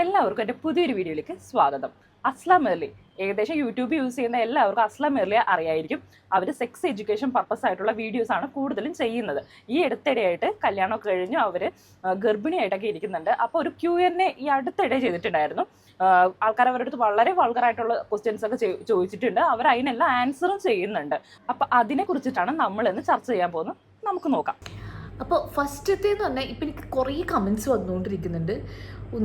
എല്ലാവർക്കും എന്റെ പുതിയൊരു വീഡിയോയിലേക്ക് സ്വാഗതം. അസ്ലാം മെർലി ഏകദേശം യൂട്യൂബ് യൂസ് ചെയ്യുന്ന എല്ലാവർക്കും അസ്ലാം മെർലിയെ അറിയായിരിക്കും. അവർ സെക്സ് എഡ്യൂക്കേഷൻ പർപ്പസ് ആയിട്ടുള്ള വീഡിയോസ് ആണ് കൂടുതലും ചെയ്യുന്നത്. ഈ അടുത്തിടെയായിട്ട് കല്യാണമൊക്കെ കഴിഞ്ഞു അവർ ഗർഭിണിയായിട്ടൊക്കെ ഇരിക്കുന്നുണ്ട്. അപ്പോൾ ഒരു ക്യു എൻ എ ഈ അടുത്തിടെ ചെയ്തിട്ടുണ്ടായിരുന്നു. ആൾക്കാർ അവരുടെ അടുത്ത് വളരെ വൾഗറായിട്ടുള്ള ക്വസ്റ്റ്യൻസ് ഒക്കെ ചോദിച്ചിട്ടുണ്ട്. അവർ അതിനെല്ലാം ആൻസറും ചെയ്യുന്നുണ്ട്. അപ്പോൾ അതിനെക്കുറിച്ചിട്ടാണ് നമ്മളിന്ന് ചർച്ച ചെയ്യാൻ പോകുന്നത്. നമുക്ക് നോക്കാം. അപ്പോൾ ഫസ്റ്റത്തേന്ന് പറഞ്ഞാൽ ഇപ്പം എനിക്ക് കുറേ കമൻസ് വന്നുകൊണ്ടിരിക്കുന്നുണ്ട്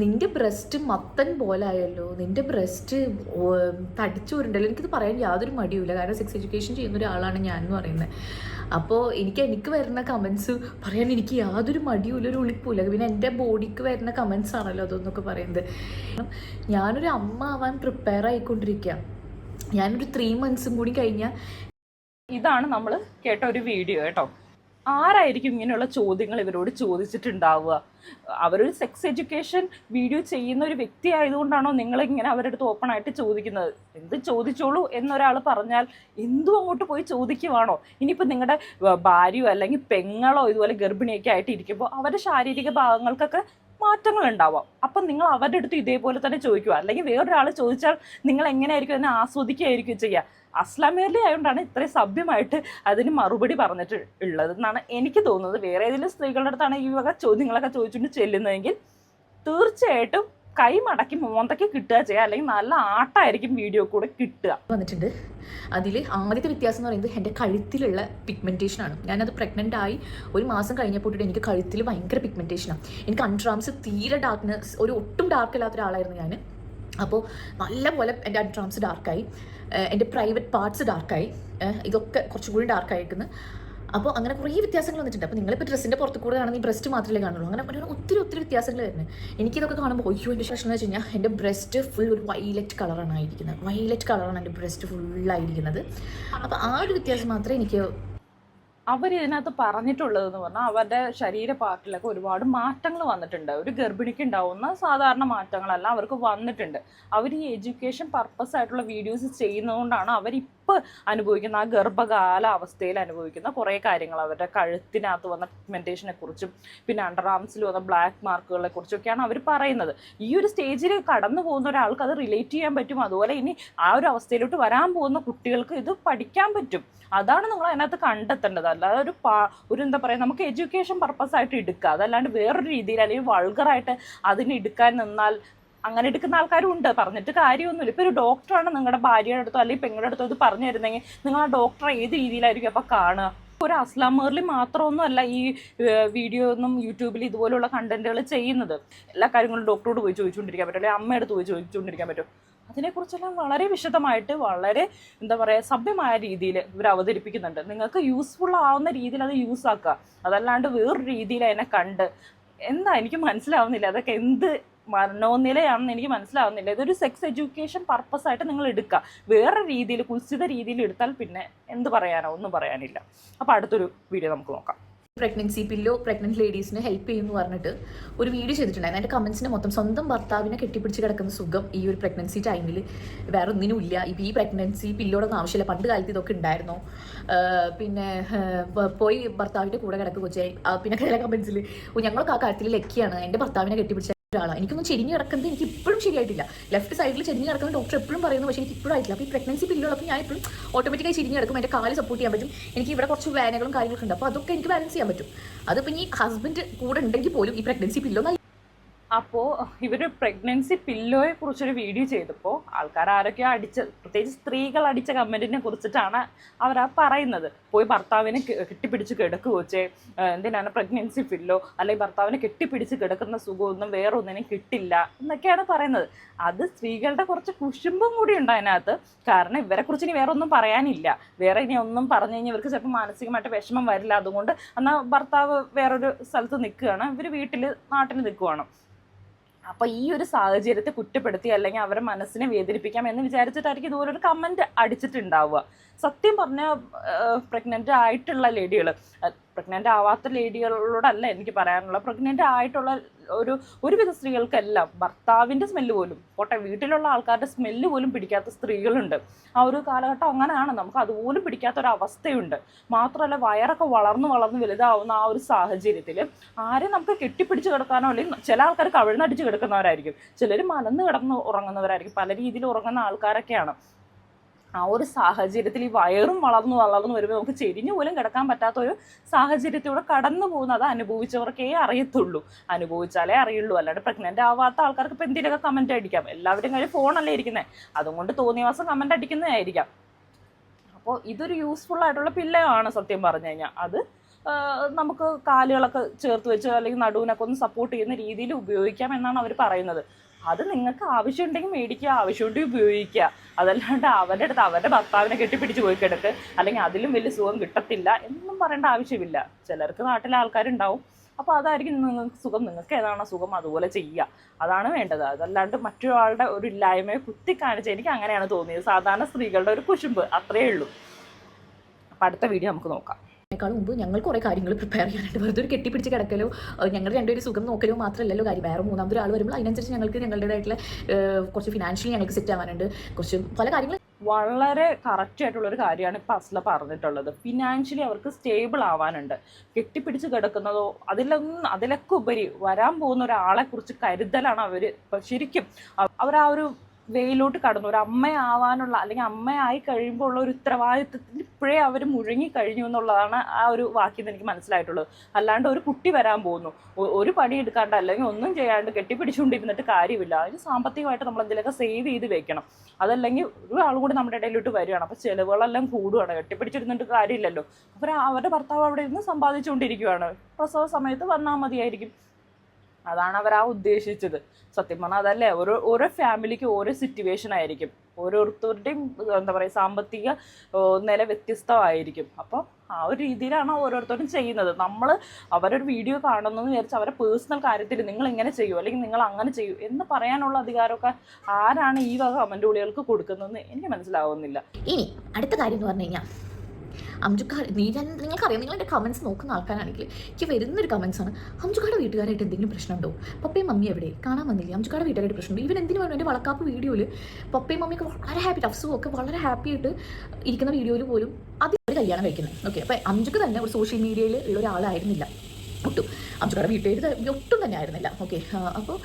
നിന്റെ ബ്രസ്റ്റ് മത്തൻ പോലെ ആയല്ലോ. നിന്റെ ബ്രസ്റ്റ് തടിച്ചു വരണ്ടല്ലോ എനിക്കിത് പറയാൻ യാതൊരു മടിയുമില്ല. കാരണം സെക്സ് എഡ്യൂക്കേഷൻ ചെയ്യുന്ന ഒരാളാണ് ഞാൻ എന്ന് പറയുന്നത് അപ്പോൾ എനിക്ക് എനിക്ക് വരുന്ന കമൻസ് പറയാൻ എനിക്ക് യാതൊരു മടിയുമില്ല ഒരു ഉളിപ്പില്ല പിന്നെ എന്റെ ബോഡിക്ക് വരുന്ന കമൻസ് ആണല്ലോ അതൊന്നൊക്കെ പറയുന്നത്. ഞാനൊരു അമ്മ ആവാൻ പ്രിപ്പയർ ആയിക്കൊണ്ടിരിക്കുക ഞാനൊരു ത്രീ മന്ത്സും കൂടി കഴിഞ്ഞാൽ ഇതാണ് നമ്മൾ കേട്ട ഒരു വീഡിയോ കേട്ടോ. ആരായിരിക്കും ഇങ്ങനെയുള്ള ചോദ്യങ്ങൾ ഇവരോട് ചോദിച്ചിട്ടുണ്ടാവുക? അവരൊരു സെക്സ് എഡ്യൂക്കേഷൻ വീഡിയോ ചെയ്യുന്ന ഒരു വ്യക്തി ആയതുകൊണ്ടാണോ നിങ്ങളിങ്ങനെ അവരുടെ അടുത്ത് ഓപ്പൺ ആയിട്ട് ചോദിക്കുന്നത്? എന്ത് ചോദിച്ചോളൂ എന്നൊരാൾ പറഞ്ഞാൽ എന്തും അങ്ങോട്ട് പോയി ചോദിക്കുവാണോ? ഇനിയിപ്പോൾ നിങ്ങളുടെ ഭാര്യയോ അല്ലെങ്കിൽ പെങ്ങളോ ഇതുപോലെ ഗർഭിണിയൊക്കെ ആയിട്ട് ഇരിക്കുമ്പോൾ അവരുടെ ശാരീരിക ഭാഗങ്ങൾക്കൊക്കെ മാറ്റങ്ങൾ ഉണ്ടാവാം. അപ്പം നിങ്ങൾ അവരുടെ അടുത്ത് ഇതേപോലെ തന്നെ ചോദിക്കുക. അല്ലെങ്കിൽ വേറൊരാൾ ചോദിച്ചാൽ നിങ്ങൾ എങ്ങനെയായിരിക്കും അതിനെ ആസ്വദിക്കുകയായിരിക്കും ചെയ്യുക. അസ്ലാമേലി ആയതുകൊണ്ടാണ് ഇത്രയും സഭ്യമായിട്ട് അതിന് മറുപടി പറഞ്ഞിട്ട് ഉള്ളത് എന്നാണ് എനിക്ക് തോന്നുന്നത്. വേറെ ഏതെങ്കിലും സ്ത്രീകളുടെ അടുത്താണ് ഈ വക ചോദ്യങ്ങളൊക്കെ ചോദിച്ചുകൊണ്ട് ചെല്ലുന്നതെങ്കിൽ തീർച്ചയായിട്ടും കൈ മടക്കി മോന്തയ്ക്ക് കിട്ടുക ചെയ്യുക അല്ലെങ്കിൽ നല്ല ആട്ടായിരിക്കും വീഡിയോ കൂടെ കിട്ടുക. വന്നിട്ടുണ്ട്. അതിൽ ആദ്യത്തെ വ്യത്യാസം എന്ന് പറയുന്നത് എന്റെ കഴുത്തിലുള്ള പിഗ്മെന്റേഷൻ ആണ്. ഞാനത് പ്രഗ്നന്റ് ആയി ഒരു മാസം കഴിഞ്ഞപ്പോൾ തൊട്ട് എനിക്ക് കഴുത്തിൽ ഭയങ്കര പിഗ്മെന്റേഷനാണ് എനിക്ക് അൺട്രാംസ് തീരെ ഡാർക്ക്നെസ് ഒരു ഒട്ടും ഡാർക്ക് അല്ലാത്ത ഒരാളായിരുന്നു ഞാൻ അപ്പോൾ നല്ലപോലെ എന്റെ അൺട്രാംസ് ഡാർക്കായി എന്റെ പ്രൈവറ്റ് പാർട്സ് ഡാർക്കായി ഇതൊക്കെ കുറച്ചും കൂടി ഡാർക്കായിരിക്കുന്നു അപ്പോൾ അങ്ങനെ കുറേ വ്യത്യാസങ്ങൾ വന്നിട്ടുണ്ട്. അപ്പോൾ നിങ്ങളിപ്പോൾ ഡ്രസ്സിന്റെ പുറത്ത് കൂടെ കാണുന്ന ബ്രസ്റ്റ് മാത്രമേ കാണുള്ളൂ. അങ്ങനെ ഒരു ഒത്തിരി ഒത്തിരി വ്യത്യാസങ്ങൾ വരുന്നത് എനിക്കിതൊക്കെ കാണുമ്പോൾ ഒയ്യോ എന്റെ പ്രശ്നം എന്ന് വെച്ച് കഴിഞ്ഞാൽ എന്റെ ബ്രസ്റ്റ് ഫുൾ ഒരു വൈലറ്റ് കളറാണ് ആയിരിക്കുന്നത്. വൈലറ്റ് കളറാണ് എന്റെ ബ്രസ്റ്റ് ഫുള്ളായിരിക്കുന്നത് അപ്പോൾ ആ ഒരു വ്യത്യാസം മാത്രമേ എനിക്ക് അവർ ഇതിനകത്ത് പറഞ്ഞിട്ടുള്ളത് എന്ന് പറഞ്ഞാൽ അവരുടെ ശരീര പാർട്ടിലൊക്കെ ഒരുപാട് മാറ്റങ്ങൾ വന്നിട്ടുണ്ട്. ഒരു ഗർഭിണിക്ക് ഉണ്ടാവുന്ന സാധാരണ മാറ്റങ്ങളല്ല അവർക്ക് വന്നിട്ടുണ്ട്. അവർ ഈ എഡ്യൂക്കേഷൻ പർപ്പസ് ആയിട്ടുള്ള വീഡിയോസ് ചെയ്യുന്നതുകൊണ്ടാണ് അവരിപ്പോൾ അനുഭവിക്കുന്ന ആ ഗർഭകാല അവസ്ഥയിൽ അനുഭവിക്കുന്ന കുറേ കാര്യങ്ങൾ. അവരുടെ കഴുത്തിനകത്ത് വന്ന പിഗ്മെന്റേഷനെ കുറിച്ചും പിന്നെ അണ്ടർ ആംസിൽ വന്ന ബ്ലാക്ക് മാർക്കുകളെ കുറിച്ചൊക്കെയാണ് അവർ പറയുന്നത്. ഈ ഒരു സ്റ്റേജിൽ കടന്നു പോകുന്ന ഒരാൾക്ക് അത് റിലേറ്റ് ചെയ്യാൻ പറ്റും. അതുപോലെ ഇനി ആ ഒരു അവസ്ഥയിലോട്ട് വരാൻ പോകുന്ന കുട്ടികൾക്ക് ഇത് പഠിക്കാൻ പറ്റും. അതാണ് നമ്മൾ അതിനകത്ത് കണ്ടെത്തേണ്ടത്. അല്ലാതെ ഒരു പാ ഒരു എന്താ പറയുക നമുക്ക് എഡ്യൂക്കേഷൻ പർപ്പസ് ആയിട്ട് എടുക്കുക. അതല്ലാണ്ട് വേറൊരു രീതിയിൽ അല്ലെങ്കിൽ വൾഗറായിട്ട് അതിനെടുക്കാൻ നിന്നാൽ അങ്ങനെ എടുക്കുന്ന ആൾക്കാരും ഉണ്ട് പറഞ്ഞിട്ട് കാര്യമൊന്നുമില്ല. ഇപ്പോൾ ഒരു ഡോക്ടറാണ് നിങ്ങളുടെ ഭാര്യയുടെ അടുത്തോ അല്ലെങ്കിൽ പെങ്ങളുടെ അടുത്തോ ഇത് പറഞ്ഞു തരുന്നെങ്കിൽ നിങ്ങൾ ആ ഡോക്ടർ ഏത് രീതിയിലായിരിക്കും അപ്പോൾ കാണുക? ഒരു അസ്ലാം മേർലി മാത്രമൊന്നുമല്ല ഈ വീഡിയോ ഒന്നും യൂട്യൂബിൽ ഇതുപോലുള്ള കണ്ടന്റുകൾ ചെയ്യുന്നത്. എല്ലാ കാര്യങ്ങളും ഡോക്ടറോട് പോയി ചോദിച്ചുകൊണ്ടിരിക്കാൻ പറ്റും. അല്ലെങ്കിൽ അമ്മയുടെ പോയി ചോദിച്ചുകൊണ്ടിരിക്കാൻ പറ്റും. അതിനെക്കുറിച്ചെല്ലാം വളരെ വിശദമായിട്ട് വളരെ എന്താ പറയുക സഭ്യമായ രീതിയിൽ ഇവർ അവതരിപ്പിക്കുന്നുണ്ട്. നിങ്ങൾക്ക് യൂസ്ഫുൾ ആവുന്ന രീതിയിൽ അത് യൂസ് ആക്കുക. അതല്ലാണ്ട് വേറൊരു രീതിയിൽ അതിനെ കണ്ട് എന്താ എനിക്ക് മനസ്സിലാവുന്നില്ല. അതൊക്കെ എന്ത് മനോനിലയാണെന്ന് എനിക്ക് മനസ്സിലാവുന്നില്ല. ഇതൊരു സെക്സ് എഡ്യൂക്കേഷൻ പർപ്പസ് ആയിട്ട് നിങ്ങൾ എടുക്കുക വേറെ രീതിയിൽ കുൽസിത രീതിയിൽ എടുത്താൽ പിന്നെ എന്ത് പറയാനോ ഒന്നും പറയാനില്ല. അപ്പോൾ അടുത്തൊരു വീഡിയോ നമുക്ക് നോക്കാം. പ്രഗ്നൻസി പില്ലോ പ്രഗ്നന്റ് ലേഡീസിന് ഹെൽപ്പ് ചെയ്യുമെന്ന് പറഞ്ഞിട്ട് ഒരു വീഡിയോ ചെയ്തിട്ടുണ്ടായിരുന്നു. എന്റെ കമൻസിന് മൊത്തം സ്വന്തം ഭർത്താവിനെ കെട്ടിപ്പിടിച്ച് കിടക്കുന്ന സുഖം ഈ ഒരു പ്രഗ്നൻസി ടൈമിൽ വേറെ ഒന്നിനും ഇല്ല ഈ പ്രഗ്നൻസി പില്ലോടൊന്നും ആവശ്യമില്ല. പണ്ട് കാലത്ത് ഇതൊക്കെ ഉണ്ടായിരുന്നു. പിന്നെ പോയി ഭർത്താവിന്റെ കൂടെ കിടക്കുക കൊച്ചായി പിന്നെ കമൻസിൽ ഞങ്ങൾക്ക് ആ കാര്യത്തിൽ ലക്കിയാണ്. എന്റെ ഭർത്താവിനെ കെട്ടിപ്പിടിച്ച ഒരാളാണ് എനിക്കൊന്നും ചെരിഞ്ഞ് കിടക്കുന്നത് എനിക്ക് ഇപ്പോഴും ശരിയായിട്ടില്ല. ലെഫ്റ്റ് സൈഡിൽ ചെരിഞ്ഞ് കിടക്കുന്ന ഡോക്ടർ എപ്പോഴും പറയുന്നു പക്ഷേ എനിക്ക് ഇപ്പോഴും ആയിട്ടില്ല. അപ്പോൾ ഈ പ്രഗ്നൻസി പില്ലുള്ളപ്പോൾ ഞാൻ ഇപ്പോഴും ഓട്ടോമാറ്റിക്കായി ചെരിഞ്ഞ് കിടക്കും. എന്റെ കാൽ സപ്പോർട്ട് ചെയ്യാൻ പറ്റും. എനിക്ക് ഇവിടെ കുറച്ച് വേനകളും കാര്യങ്ങളൊക്കെ ഉണ്ട്. അപ്പോൾ അതൊക്കെ എനിക്ക് ബാലൻസ് ചെയ്യാൻ പറ്റും. അതിപ്പോൾ ഈ ഹസ്ബൻഡ് കൂടെ ഉണ്ടെങ്കിൽ പോലും ഈ പ്രഗ്നൻസി പില്ലോ അപ്പോൾ ഇവർ പ്രഗ്നൻസി പില്ലോയെ കുറിച്ചൊരു വീഡിയോ ചെയ്തപ്പോൾ ആൾക്കാർ ആരൊക്കെയോ അടിച്ച പ്രത്യേകിച്ച് സ്ത്രീകൾ അടിച്ച കമന്റിനെ കുറിച്ചിട്ടാണ് അവർ ആ പറയുന്നത്. പോയി ഭർത്താവിനെ കെട്ടിപ്പിടിച്ച് കിടക്കുക വെച്ചേ എന്തിനാണ് പ്രഗ്നൻസി പില്ലോ അല്ലെങ്കിൽ ഭർത്താവിനെ കെട്ടിപ്പിടിച്ച് കിടക്കുന്ന സുഖമൊന്നും വേറെ ഒന്നിനും കിട്ടില്ല എന്നൊക്കെയാണ് പറയുന്നത്. അത് സ്ത്രീകളുടെ കുറച്ച് കുശുമ്പും കൂടി ഉണ്ട് അതിനകത്ത്. കാരണം ഇവരെ കുറിച്ച് ഇനി വേറെ ഒന്നും പറയാനില്ല. വേറെ ഇനി ഒന്നും പറഞ്ഞു കഴിഞ്ഞാൽ ഇവർക്ക് ചിലപ്പോൾ മാനസികമായിട്ട് വിഷമം വരില്ല. അതുകൊണ്ട് എന്നാൽ ഭർത്താവ് വേറൊരു സ്ഥലത്ത് നിൽക്കുകയാണ്. ഇവർ വീട്ടിൽ നാട്ടിൽ നിൽക്കുവാണ്. അപ്പോൾ ഈ ഒരു സാഹചര്യത്തെ കുറ്റപ്പെടുത്തി അല്ലെങ്കിൽ അവരുടെ മനസ്സിനെ വേദനിപ്പിക്കാം എന്ന് വിചാരിച്ചിട്ടായിരിക്കും ഇതുപോലെ ഒരു കമന്റ് അടിച്ചിട്ടുണ്ടാവുക. സത്യം പറഞ്ഞ പ്രഗ്നന്റ് ആയിട്ടുള്ള ലേഡികൾ പ്രഗ്നന്റ് ആവാത്ത ലേഡികളോടല്ല എനിക്ക് പറയാനുള്ളത്. പ്രഗ്നന്റ് ആയിട്ടുള്ള ഒരു ഒരുവിധ സ്ത്രീകൾക്കെല്ലാം ഭർത്താവിന്റെ സ്മെല്ല് പോലും പോട്ടെ വീട്ടിലുള്ള ആൾക്കാരുടെ സ്മെല്ല് പോലും പിടിക്കാത്ത സ്ത്രീകളുണ്ട്. ആ ഒരു കാലഘട്ടം അങ്ങനെയാണ്. നമുക്ക് അതുപോലും പിടിക്കാത്ത ഒരു അവസ്ഥയുണ്ട് മാത്രമല്ല വയറൊക്കെ വളർന്ന് വളർന്ന് വലുതാവുന്ന ആ ഒരു സാഹചര്യത്തിൽ ആരെയും നമുക്ക് കെട്ടിപ്പിടിച്ച് കിടക്കാനോ അല്ലെങ്കിൽ ചില ആൾക്കാർ കവിഴ്ന്നടിച്ച് കിടക്കുന്നവരായിരിക്കും. ചിലർ മലന്ന് കിടന്ന് ഉറങ്ങുന്നവരായിരിക്കും. പല രീതിയിൽ ഉറങ്ങുന്ന ആൾക്കാരൊക്കെയാണ്. ആ ഒരു സാഹചര്യത്തിൽ ഈ വയറും വളർന്നു വളർന്നു വരുമ്പോൾ നമുക്ക് ചെരിഞ്ഞു പോലും കിടക്കാൻ പറ്റാത്ത ഒരു സാഹചര്യത്തിലൂടെ കടന്നു പോകുന്നത് അനുഭവിച്ചവർക്കേ അറിയത്തുള്ളൂ. അനുഭവിച്ചാലേ അറിയുള്ളൂ. അല്ലാണ്ട് പ്രഗ്നന്റ് ആവാത്ത ആൾക്കാർക്ക് ഇപ്പം എന്തെങ്കിലുമൊക്കെ കമന്റ് അടിക്കാം? എല്ലാവരും കാര്യം ഫോണല്ലേ ഇരിക്കുന്നത് അതുകൊണ്ട് തോന്നിയ മാസം കമന്റ് അടിക്കുന്നതായിരിക്കാം അപ്പോൾ ഇതൊരു യൂസ്ഫുൾ ആയിട്ടുള്ള പിള്ളയാണ് സത്യം പറഞ്ഞു കഴിഞ്ഞാൽ അത് നമുക്ക് കാലുകളൊക്കെ ചേർത്ത് വെച്ച് അല്ലെങ്കിൽ നടുവിനൊക്കെ ഒന്ന് സപ്പോർട്ട് ചെയ്യുന്ന രീതിയിൽ ഉപയോഗിക്കാം എന്നാണ് അവർ പറയുന്നത്. അത് നിങ്ങൾക്ക് ആവശ്യമുണ്ടെങ്കിൽ മേടിക്കുക ആവശ്യമുണ്ടെങ്കിൽ ഉപയോഗിക്കുക. അതല്ലാണ്ട് അവരുടെ അടുത്ത് അവരുടെ ഭർത്താവിനെ കെട്ടിപ്പിടിച്ച് പോയി കിടക്ക്. അല്ലെങ്കിൽ അതിലും വലിയ സുഖം കിട്ടത്തില്ല എന്നും പറയേണ്ട ആവശ്യമില്ല. ചിലർക്ക് നാട്ടിലെ ആൾക്കാരുണ്ടാവും. അപ്പോൾ അതായിരിക്കും നിങ്ങൾക്ക് സുഖം. നിങ്ങൾക്ക് ഏതാണോ സുഖം അതുപോലെ ചെയ്യുക. അതാണ് വേണ്ടത്. അതല്ലാണ്ട് മറ്റൊരാളുടെ ഒരു ഇല്ലായ്മയെ കുത്തി കാണിച്ച് എനിക്ക് അങ്ങനെയാണ് തോന്നിയത്. സാധാരണ സ്ത്രീകളുടെ ഒരു കുശുമ്പ്. അത്രയേ ഉള്ളൂ. അപ്പം അടുത്ത വീഡിയോ നമുക്ക് നോക്കാം. അതിനേക്കാൾ മുമ്പ് ഞങ്ങൾ കുറേ കാര്യങ്ങൾ പ്രിപ്പയർ ചെയ്യാനായിട്ട് വെറുതെ ഒരു കെട്ടിപ്പിടിച്ച് കിടക്കലോ ഞങ്ങൾ രണ്ടുപേരും സുഖം നോക്കലോ മാത്രമല്ലല്ലോ കാര്യം. വേറെ മൂന്നാമതൊരു ഒരാൾ വരുമ്പോൾ അതിനനുസരിച്ച് ഞങ്ങൾക്ക് ഞങ്ങളുടേതായിട്ടുള്ള കുറച്ച് ഫിനാൻഷ്യലി ഞങ്ങൾക്ക് സെറ്റ് ആവാനുണ്ട്. കുറച്ച് പല കാര്യങ്ങൾ വളരെ കറക്റ്റ് ആയിട്ടുള്ള ഒരു കാര്യമാണ് ഇപ്പം അസ്ല പറഞ്ഞിട്ടുള്ളത്. ഫിനാൻഷ്യലി അവർക്ക് സ്റ്റേബിൾ ആവാനുണ്ട്. കെട്ടിപ്പിടിച്ച് കിടക്കുന്നതോ അതിലൊന്നും അതിലൊക്കെ ഉപരി വരാൻ പോകുന്ന ഒരാളെ കുറിച്ച് കരുതലാണ് അവർ ശരിക്കും അവർ ആ ഒരു വെയിലോട്ട് കടന്നു. ഒരു അമ്മയാവാനുള്ള അല്ലെങ്കിൽ അമ്മയായി കഴിയുമ്പോൾ ഉള്ള ഒരു ഉത്തരവാദിത്വത്തിൽ ഇപ്പോഴേ അവർ മുഴുങ്ങി കഴിഞ്ഞു എന്നുള്ളതാണ് ആ ഒരു വാക്യം എനിക്ക് മനസ്സിലായിട്ടുള്ളത്. അല്ലാണ്ട് ഒരു കുട്ടി വരാൻ പോകുന്നു. ഒരു പണി എടുക്കാണ്ട് അല്ലെങ്കിൽ ഒന്നും ചെയ്യാണ്ട് കെട്ടിപ്പിടിച്ചുകൊണ്ടിരുന്നിട്ട് കാര്യമില്ല. അതിന് സാമ്പത്തികമായിട്ട് നമ്മൾ എന്തെങ്കിലുമൊക്കെ സേവ് ചെയ്ത് വെക്കണം. അതല്ലെങ്കിൽ ഒരാൾ കൂടി നമ്മുടെ ഇടയിലോട്ട് വരികയാണ്. അപ്പോൾ ചിലവുകളെല്ലാം കൂടുകയാണ് കെട്ടിപ്പിടിച്ചിരുന്നിട്ട് കാര്യമില്ലല്ലോ. അപ്പോൾ അവരുടെ ഭർത്താവ് അവിടെ ഇരുന്ന് സമ്പാദിച്ചുകൊണ്ടിരിക്കുകയാണ് പ്രസവ സമയത്ത് വന്നാൽ മതിയായിരിക്കും. അതാണ് അവർ ആ ഉദ്ദേശിച്ചത്. സത്യം പറഞ്ഞാൽ അതല്ലേ ഓരോ ഓരോ ഫാമിലിക്ക് ഓരോ സിറ്റുവേഷൻ ആയിരിക്കും. ഓരോരുത്തരുടെയും എന്താ പറയുക സാമ്പത്തിക നില വ്യത്യസ്തമായിരിക്കും. അപ്പോൾ ആ ഒരു രീതിയിലാണ് ഓരോരുത്തരും ചെയ്യുന്നത്. നമ്മൾ അവരൊരു വീഡിയോ കാണുന്നു എന്ന് വിചാരിച്ച് അവരെ പേഴ്സണൽ കാര്യത്തിൽ നിങ്ങൾ ഇങ്ങനെ ചെയ്യൂ അല്ലെങ്കിൽ നിങ്ങൾ അങ്ങനെ ചെയ്യൂ എന്ന് പറയാനുള്ള അധികാരമൊക്കെ ആരാണ് ഈ വക കമന്റ് വിളികൾക്ക് കൊടുക്കുന്നതെന്ന് എനിക്ക് മനസ്സിലാവുന്നില്ല. ഇനി അടുത്ത കാര്യം എന്ന് പറഞ്ഞു കഴിഞ്ഞാൽ അംജുക്കാർ നീ നിങ്ങൾക്കറിയാം നിങ്ങൾ എന്റെ കമൻസ് നോക്കുന്ന ആൾക്കാരാണെങ്കിൽ എനിക്ക് വരുന്നൊരു കമൻസ് ആണ്. അംജുക്കാരുടെ വീട്ടുകാരായിട്ട് എന്തെങ്കിലും പ്രശ്നമുണ്ടോ? പപ്പയും മമ്മി എവിടെ? കാണാൻ വന്നില്ലേ? അംജുക്കാരുടെ വീട്ടുകാരായിട്ട് പ്രശ്നമുണ്ടോ? ഇവൻ എന്തിനു വേണം എന്റെ വളക്കാപ്പ് വീഡിയോയിൽ പപ്പയും മമ്മിയൊക്കെ വളരെ ഹാപ്പി ടഫ്സും ഒക്കെ വളരെ ഹാപ്പി ആയിട്ട് ഇരിക്കുന്ന വീഡിയോയിൽ പോലും അത് ഒരു കല്യാണം കഴിക്കുന്നത്. ഓക്കെ അപ്പോൾ അംജുക്ക് തന്നെ ഒരു സോഷ്യൽ മീഡിയയിൽ ഉള്ള ഒരാളായിരുന്നില്ല. ഒട്ടും. അംജുക്കാരുടെ വീട്ടുകാർ ഒട്ടും തന്നെ ആയിരുന്നില്ല. ഓക്കെ അപ്പോൾ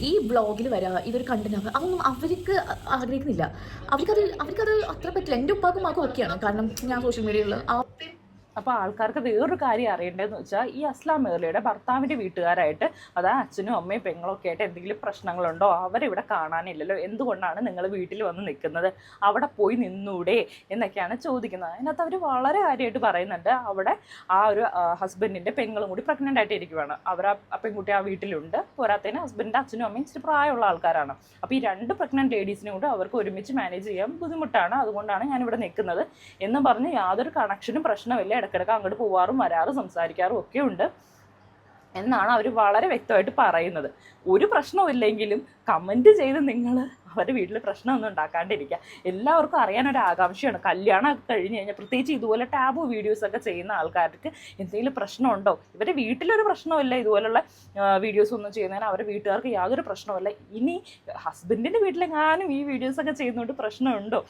ഈ ബ്ലോഗിൽ വരാ ഇവർ കണ്ടന്റ് അതൊന്നും അവർക്ക് ആഗ്രഹിക്കുന്നില്ല. അവർക്കത് അവർക്കത് അത്ര പറ്റില്ല. എന്റെ ഉപ്പാക്കും മാക്കും ഒക്കെയാണ്. കാരണം ഞാൻ സോഷ്യൽ മീഡിയയിൽ ആ അപ്പോൾ ആൾക്കാർക്ക് വേറൊരു കാര്യം അറിയേണ്ടതെന്ന് വെച്ചാൽ ഈ അസ്ലാം മേർലയുടെ ഭർത്താവിന്റെ വീട്ടുകാരായിട്ട് അതാ അച്ഛനും അമ്മയും പെങ്ങളും ഒക്കെ ആയിട്ട് എന്തെങ്കിലും പ്രശ്നങ്ങളുണ്ടോ? അവരിവിടെ കാണാനില്ലല്ലോ. എന്തുകൊണ്ടാണ് നിങ്ങൾ വീട്ടിൽ വന്ന് നിൽക്കുന്നത്? അവിടെ പോയി നിന്നൂടെ? എന്നൊക്കെയാണ് ചോദിക്കുന്നത്. അതിനകത്ത് അവർ വളരെ കാര്യമായിട്ട് പറയുന്നുണ്ട്. അവിടെ ആ ഒരു ഹസ്ബൻഡിന്റെ പെങ്ങളും കൂടി പ്രഗ്നന്റ് ആയിട്ട് ഇരിക്കുവാണ് അവർ ആ പെൺകുട്ടി ആ വീട്ടിലുണ്ട്. പോരാത്തതിന് ഹസ്ബൻഡിന്റെ അച്ഛനും അമ്മയും ഇച്ചിരി പ്രായമുള്ള ആൾക്കാരാണ്. അപ്പോൾ ഈ രണ്ട് പ്രഗ്നന്റ് ലേഡീസിനും കൂടെ അവർക്ക് ഒരുമിച്ച് മാനേജ് ചെയ്യാൻ ബുദ്ധിമുട്ടാണ്. അതുകൊണ്ടാണ് ഞാനിവിടെ നിൽക്കുന്നത്. എന്ന് പറഞ്ഞ് യാതൊരു കണക്ഷനും പ്രശ്നമില്ല. ഇടയ്ക്കിടയ്ക്ക് അങ്ങോട്ട് പോവാറും വരാറും സംസാരിക്കാറും ഒക്കെ ഉണ്ട്. എന്നാണ് അവർ വളരെ വ്യക്തമായിട്ട് പറയുന്നത്. ഒരു പ്രശ്നവും ഇല്ലെങ്കിലും കമന്റ് ചെയ്ത് നിങ്ങൾ അവരുടെ വീട്ടിൽ പ്രശ്നമൊന്നും ഉണ്ടാക്കാണ്ടിരിക്കുക. എല്ലാവർക്കും അറിയാനൊരു ആകാംക്ഷയാണ്. കല്യാണം കഴിഞ്ഞ് കഴിഞ്ഞാൽ പ്രത്യേകിച്ച് ഇതുപോലെ ടാബു വീഡിയോസൊക്കെ ചെയ്യുന്ന ആൾക്കാർക്ക് എന്തെങ്കിലും പ്രശ്നമുണ്ടോ? ഇവരുടെ വീട്ടിലൊരു പ്രശ്നമില്ല ഇതുപോലുള്ള വീഡിയോസ് ഒന്നും ചെയ്യുന്നതിന് അവരുടെ വീട്ടുകാർക്ക് യാതൊരു പ്രശ്നമില്ല ഇനി ഹസ്ബൻഡിന്റെ വീട്ടിലെങ്ങാനും ഈ വീഡിയോസൊക്കെ ചെയ്യുന്നതുകൊണ്ട് പ്രശ്നമുണ്ടോ?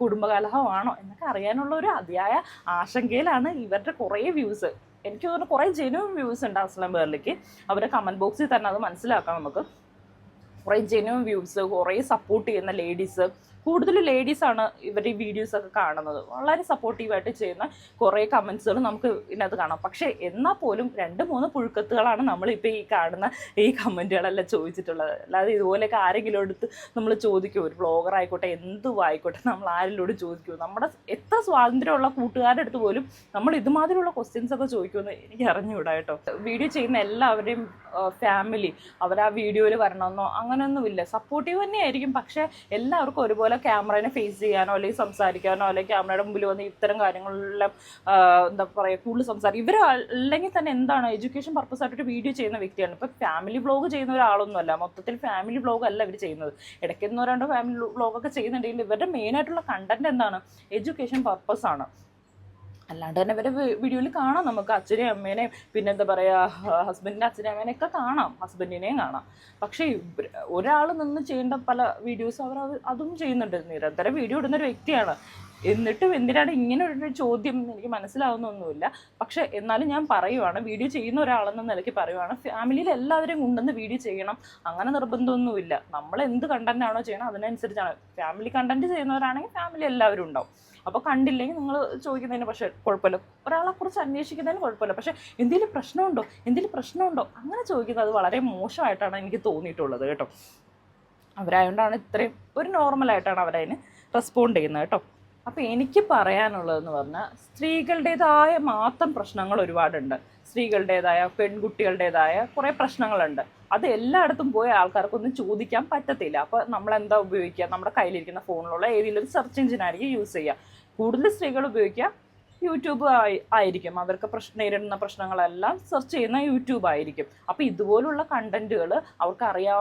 കുടുംബകലഹമാണോ? എന്നൊക്കെ അറിയാനുള്ള ഒരു അതിയായ ആശങ്കയിലാണ് ഇവരുടെ കുറേ വ്യൂസ്. എനിക്ക് തോന്നുന്നു കുറേ ജെനുവൻ വ്യൂസ് ഉണ്ട് അസ്ലം ബേർലിക്ക്. അവരുടെ കമന്റ് ബോക്സിൽ തന്നെ അത് മനസ്സിലാക്കാം നമുക്ക്. കുറേ ജെനുവൻ വ്യൂസ് കുറേ സപ്പോർട്ട് ചെയ്യുന്ന ലേഡീസ് കൂടുതൽ ലേഡീസാണ് ഇവരുടെ ഈ വീഡിയോസൊക്കെ കാണുന്നത്. വളരെ സപ്പോർട്ടീവായിട്ട് ചെയ്യുന്ന കുറേ കമൻസുകൾ നമുക്ക് ഇതിനകത്ത് കാണാം. പക്ഷേ എന്നാൽ പോലും രണ്ട് മൂന്ന് പുഴുക്കത്തുകളാണ് നമ്മളിപ്പോൾ ഈ കാണുന്ന ഈ കമന്റുകളെല്ലാം ചോദിച്ചിട്ടുള്ളത്. അല്ലാതെ ഇതുപോലെയൊക്കെ ആരെങ്കിലും എടുത്ത് നമ്മൾ ചോദിക്കും ഒരു ബ്ലോഗർ ആയിക്കോട്ടെ എന്തും ആയിക്കോട്ടെ നമ്മൾ ആരിലോട് ചോദിക്കും. നമ്മുടെ എത്ര സ്വാതന്ത്ര്യമുള്ള കൂട്ടുകാരുടെ അടുത്ത് പോലും നമ്മൾ ഇതുമാതിരിയുള്ള ക്വസ്റ്റ്യൻസ് ഒക്കെ ചോദിക്കുമെന്ന് എനിക്ക് അറിഞ്ഞുകൂടാ കേട്ടോ. വീഡിയോ ചെയ്യുന്ന എല്ലാവരുടെയും ഫാമിലി അവർ ആ വീഡിയോയിൽ വരണമെന്നോ അങ്ങനെയൊന്നുമില്ല. സപ്പോർട്ടീവ് തന്നെയായിരിക്കും. പക്ഷേ എല്ലാവർക്കും ഒരുപോലെ ക്യാമറനെ ഫേസ് ചെയ്യാനോ അല്ലെങ്കിൽ സംസാരിക്കാനോ അല്ലെങ്കിൽ ക്യാമറയുടെ മുമ്പിൽ വന്ന് ഇത്തരം കാര്യങ്ങളെല്ലാം എന്താ പറയുക കൂടുതൽ സംസാരിക്കും ഇവർ അല്ലെങ്കിൽ തന്നെ എന്താണ് എഡ്യൂക്കേഷൻ പർപ്പസ് ആയിട്ടൊരു വീഡിയോ ചെയ്യുന്ന വ്യക്തിയാണ്. ഇപ്പം ഫാമിലി വ്ളോഗ് ചെയ്യുന്ന ഒരാളൊന്നുമല്ല. മൊത്തത്തിൽ ഫാമിലി വ്ളോഗ് അല്ല ഇവർ ചെയ്യുന്നത്. ഇടയ്ക്ക് എന്ന് പറയുമ്പോൾ ഫാമിലി വ്ളോഗൊക്കെ ചെയ്യുന്നുണ്ടെങ്കിൽ ഇവരുടെ മെയിനായിട്ടുള്ള കണ്ടന്റ് എന്താണ്? എഡ്യൂക്കേഷൻ പർപ്പസ് ആണ്. അല്ലാണ്ട് തന്നെ ഇവരെ വീഡിയോയിൽ കാണാം നമുക്ക് അച്ഛനെയും അമ്മേനെയും പിന്നെ എന്താ പറയുക ഹസ്ബൻഡിന്റെ അച്ഛനെയും അമ്മേനെ ഒക്കെ കാണാം ഹസ്ബൻഡിനെയും കാണാം. പക്ഷേ ഒരാൾ നിന്ന് ചെയ്യേണ്ട പല വീഡിയോസ് അവർ അത് ചെയ്യുന്നുണ്ട്. നിരന്തരം വീഡിയോ ഇടുന്ന ഒരു വ്യക്തിയാണ്. എന്നിട്ടും എന്തിനാണ് ഇങ്ങനെ ഒരു ചോദ്യം എന്ന് എനിക്ക് മനസ്സിലാവുന്നൊന്നുമില്ല. പക്ഷെ എന്നാലും ഞാൻ പറയുവാണ് വീഡിയോ ചെയ്യുന്ന ഒരാളെന്ന നിലയ്ക്ക് പറയുവാണ് ഫാമിലിയിൽ എല്ലാവരും കൊണ്ടുവന്ന് വീഡിയോ ചെയ്യണം. അങ്ങനെ നിർബന്ധമൊന്നുമില്ല. നമ്മൾ എന്ത് കണ്ടന്റ് ആണോ ചെയ്യണം അതിനനുസരിച്ചാണ്. ഫാമിലി കണ്ടന്റ് ചെയ്യുന്നവരാണെങ്കിൽ ഫാമിലി എല്ലാവരും ഉണ്ടാവും. അപ്പോൾ കണ്ടില്ലെങ്കിൽ നിങ്ങൾ ചോദിക്കുന്നതിന് പക്ഷേ കുഴപ്പമില്ല. ഒരാളെ കുറിച്ച് അന്വേഷിക്കുന്നതിന് കുഴപ്പമില്ല. പക്ഷേ എന്തെങ്കിലും പ്രശ്നമുണ്ടോ? എന്തെങ്കിലും പ്രശ്നമുണ്ടോ? അങ്ങനെ ചോദിക്കുന്നത് വളരെ മോശമായിട്ടാണ് എനിക്ക് തോന്നിയിട്ടുള്ളത് കേട്ടോ. അവരായതുകൊണ്ടാണ് ഇത്രയും ഒരു നോർമലായിട്ടാണ് അവരതിന് റെസ്പോണ്ട് ചെയ്യുന്നത് കേട്ടോ. അപ്പോൾ എനിക്ക് പറയാനുള്ളതെന്ന് പറഞ്ഞാൽ സ്ത്രീകളുടേതായ മാത്രം പ്രശ്നങ്ങൾ ഒരുപാടുണ്ട്. സ്ത്രീകളുടേതായ പെൺകുട്ടികളുടേതായ കുറേ പ്രശ്നങ്ങളുണ്ട്. അത് എല്ലായിടത്തും പോയ ആൾക്കാർക്കൊന്നും ചോദിക്കാൻ പറ്റത്തില്ല. അപ്പോൾ നമ്മൾ എന്താ ഉപയോഗിക്കുക? നമ്മുടെ കയ്യിലിരിക്കുന്ന ഫോണിലുള്ള ഏതെങ്കിലും ഒരു സെർച്ച് എഞ്ചിൻ ആയിരിക്കും യൂസ് ചെയ്യുക. കൂടുതൽ സ്ത്രീകൾ ഉപയോഗിക്കുക യൂട്യൂബ് ആയി ആയിരിക്കും. അവർക്ക് പ്രശ്ന നേരിടുന്ന പ്രശ്നങ്ങളെല്ലാം സെർച്ച് ചെയ്യുന്ന യൂട്യൂബ് ആയിരിക്കും. അപ്പോൾ ഇതുപോലുള്ള കണ്ടന്റുകൾ അവർക്ക് അറിയാ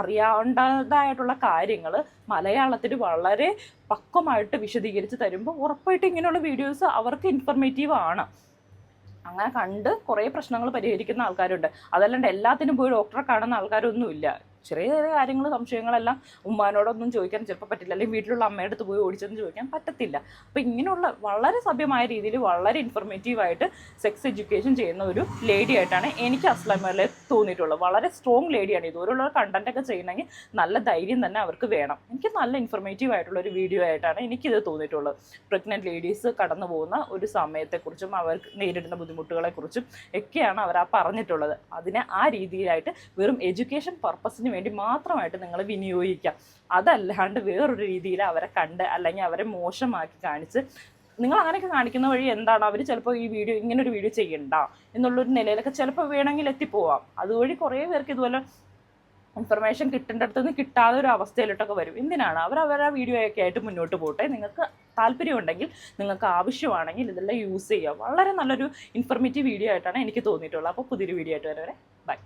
അറിയാണ്ടതായിട്ടുള്ള കാര്യങ്ങൾ മലയാളത്തിൽ വളരെ പക്വമായിട്ട് വിശദീകരിച്ച് തരുമ്പോൾ ഉറപ്പായിട്ട് ഇങ്ങനെയുള്ള വീഡിയോസ് അവർക്ക് ഇൻഫർമേറ്റീവ് ആണ്. അങ്ങനെ കണ്ട് കുറേ പ്രശ്നങ്ങൾ പരിഹരിക്കുന്ന ആൾക്കാരുണ്ട്. അതല്ലാണ്ട് എല്ലാത്തിനും പോയി ഡോക്ടറെ കാണുന്ന ആൾക്കാരൊന്നുമില്ല. ചെറിയ ചെറിയ കാര്യങ്ങൾ സംശയങ്ങളെല്ലാം ഉമ്മാനോടൊന്നും ചോദിക്കാൻ ചിലപ്പോൾ പറ്റില്ല. അല്ലെങ്കിൽ വീട്ടിലുള്ള അമ്മയുടെ അടുത്ത് പോയി ഓടിച്ചെന്ന് ചോദിക്കാൻ പറ്റത്തില്ല. അപ്പോൾ ഇങ്ങനെയുള്ള വളരെ സഭ്യമായ രീതിയിൽ വളരെ ഇൻഫർമേറ്റീവായിട്ട് സെക്സ് എഡ്യൂക്കേഷൻ ചെയ്യുന്ന ഒരു ലേഡി ആയിട്ടാണ് എനിക്ക് അസ്ലാമലെ തോന്നിയിട്ടുള്ളത്. വളരെ സ്ട്രോങ് ലേഡിയാണ് ഇതുപോലുള്ള കണ്ടന്റ് ഒക്കെ ചെയ്യണമെങ്കിൽ നല്ല ധൈര്യം തന്നെ അവർക്ക് വേണം. എനിക്ക് നല്ല ഇൻഫർമേറ്റീവ് ആയിട്ടുള്ള ഒരു വീഡിയോ ആയിട്ടാണ് എനിക്കിത് തോന്നിയിട്ടുള്ളത്. പ്രഗ്നന്റ് ലേഡീസ് കടന്നു പോകുന്ന ഒരു സമയത്തെക്കുറിച്ചും അവർക്ക് നേരിടുന്ന ബുദ്ധിമുട്ടുകളെക്കുറിച്ചും ഒക്കെയാണ് അവർ ആ പറഞ്ഞിട്ടുള്ളത്. അതിനെ ആ രീതിയിലായിട്ട് വെറും എഡ്യൂക്കേഷൻ പർപ്പസിന് വേണ്ടി മാത്രമായിട്ട് നിങ്ങൾ വിനിയോഗിക്കാം. അതല്ലാണ്ട് വേറൊരു രീതിയിൽ അവരെ കണ്ട് അല്ലെങ്കിൽ അവരെ മോശമാക്കി കാണിച്ച് നിങ്ങൾ അങ്ങനെയൊക്കെ കാണിക്കുന്ന വഴി എന്താണ്? അവർ ചിലപ്പോൾ ഈ വീഡിയോ ഇങ്ങനെ ഒരു വീഡിയോ ചെയ്യണ്ട എന്നുള്ളൊരു നിലയിലൊക്കെ ചിലപ്പോൾ വേണമെങ്കിൽ എത്തിപ്പോവാം. അതുവഴി കുറേ പേർക്ക് ഇതുപോലെ ഇൻഫർമേഷൻ കിട്ടേണ്ടടുത്ത് നിന്ന് കിട്ടാതെ ഒരു അവസ്ഥയിലോട്ടൊക്കെ വരും. എന്തിനാണ്? അവർ അവരുടെ വീഡിയോ ഒക്കെ ആയിട്ട് മുന്നോട്ട് പോട്ടെ. നിങ്ങൾക്ക് താല്പര്യമുണ്ടെങ്കിൽ നിങ്ങൾക്ക് ആവശ്യമാണെങ്കിൽ ഇതെല്ലാം യൂസ് ചെയ്യുക വളരെ നല്ലൊരു ഇൻഫർമേറ്റീവ് വീഡിയോ ആയിട്ടാണ് എനിക്ക് തോന്നിയിട്ടുള്ളത്. അപ്പോൾ പുതിയൊരു വീഡിയോ ആയിട്ട് വരെ ബൈ